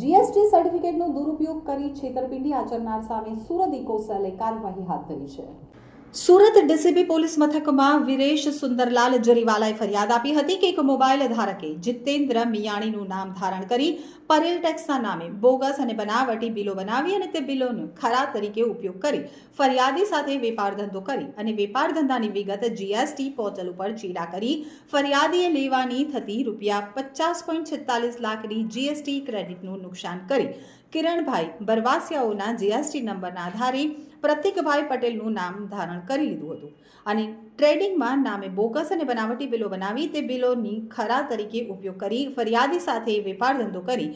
GST સર્ટિફિકેટનો દુરુપયોગ કરી છેતરપિંડી આચરનાર સામે સુરત ઇકો કાર્યવાહી હાથ ધરી છે. સુરત ડીસીબી પોલીસ મથકમાં વિરેશ સુંદરલાલ જરીવાલાએ ફરિયાદ આપી હતી કે એક મોબાઈલ ધારકે જીતેન્દ્ર મિયાણીનું નામ ધારણ કરી પરેલ ટેક્સના નામે બોગસ અને બનાવટી બિલો બનાવી અને તે બિલોનો ખરા તરીકે ઉપયોગ કરી ફરિયાદી સાથે વેપાર ધંધો કરી અને વેપાર ધંધાની વિગત જીએસટી પોર્ટલ ઉપર ચીડા કરી ફરિયાદીએ લેવાની થતી રૂપિયા પચાસ પોઈન્ટ છેતાલીસ લાખની જીએસટી ક્રેડિટનું નુકસાન કરી કિરણભાઈ બરવાસિયાઓના જીએસટી નંબરના આધારે પ્રતિકભાઈ પટેલનું નામ ધારણ કરી લીધું હતું. અને ટ્રેડિંગમાં નામે બોગસ અને બનાવટી બિલો બનાવી તે બિલોની ખરા તરીકે ઉપયોગ કરી ફરિયાદી સાથે વેપાર ધંધો કરી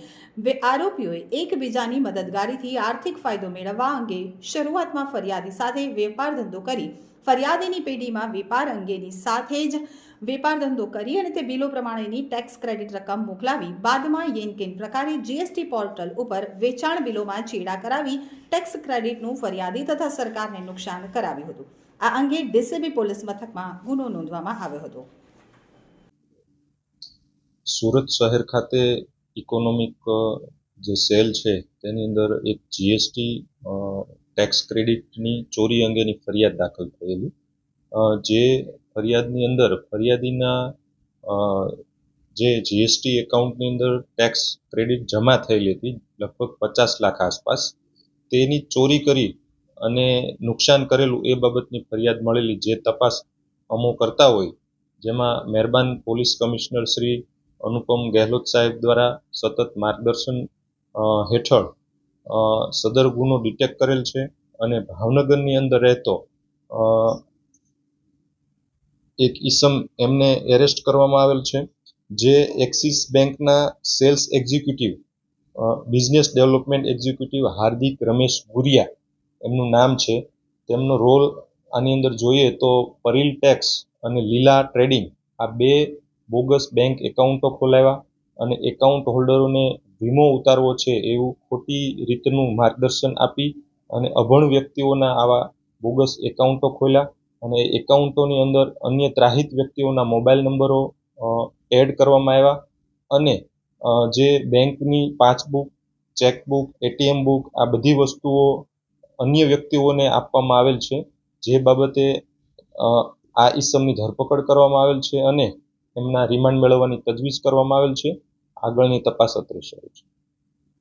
આરોપીઓએ એકબીજાની મદદગારીથી આર્થિક ફાયદો મેળવવા અંગે શરૂઆતમાં ફરિયાદી સાથે વેપાર ધંધો કરી ફરિયાદીની પેઢીમાં વેપાર અંગેની સાથે જ વેપાર ધંધો કરી અને તે બિલો પ્રમાણેની ટેક્સ ક્રેડિટ રકમ મોકલાવી, બાદમાં યેનકેન પ્રકારે જીએસટી પોર્ટલ ઉપર વેચાણ બિલોમાં ચેડા કરાવી ટેક્સ ક્રેડિટનું ફરિયાદી તથા સરકારને નુકસાન કરાવ્યું હતું. આ અંગે ડીસીબી પોલીસ મથકમાં ગુનો નોંધવામાં આવ્યો હતો. સુરત શહેર ખાતે ઇકોનોમિક જે સેલ છે તેની અંદર એક જીએસટી ટેક્સ ક્રેડિટની ચોરી અંગેની ફરિયાદ દાખલ થયેલી. જે ફરિયાદની અંદર, ફરિયાદીના જે જીએસટી એકાઉન્ટની અંદર ટેક્સ ક્રેડિટ જમા થયેલી હતી, લગભગ પચાસ લાખ આસપાસ, તેની ચોરી કરી અને નુકસાન કરેલું એ બાબતની ફરિયાદ મળેલી જે તપાસ અમો કરતા હોય, જેમાં મહેરબાન પોલીસ કમિશનર શ્રી અનુપમ ગેહલોત સાહેબ દ્વારા સતત માર્ગદર્શન હેઠળ સદર ગુનો ડિટેક્ટ કરેલ છે અને ભાવનગરની અંદર રહેતો એક ઈસમ એમને એરેસ્ટ કરવામાં આવેલ છે, જે એક્સિસ બેંકના sales executive business development executive Hardik Ramesh Guriya એમનું નામ છે. તેમનો રોલ આની અંદર જોઈએ તો પરીલ ટેક્સ અને લીલા ટ્રેડિંગ આ બે બોગસ બેંક એકાઉન્ટો ખોલાવ્યા અને એકાઉન્ટ હોલ્ડરોને વીમો ઉતારવો છે એવું ખોટી રીતનું માર્ગદર્શન આપી અને અભણ વ્યક્તિઓના આવા બોગસ એકાઉન્ટો ખોલ્યા અને એકાઉન્ટોની અંદર અન્ય ત્રાહિત વ્યક્તિઓના મોબાઈલ નંબરો એડ કરવામાં આવ્યા અને જે બેંકની પાસબુક, ચેકબુક, એટીએમ બુક આ બધી વસ્તુઓ અન્ય વ્યક્તિઓને આપવામાં આવેલ છે. જે બાબતે આ ઈસમની ધરપકડ કરવામાં આવેલ છે અને એમના રિમાન્ડ મેળવવાની તજવીજ કરવામાં આવેલ છે. આગળની તપાસ અત્રે શરૂ છે.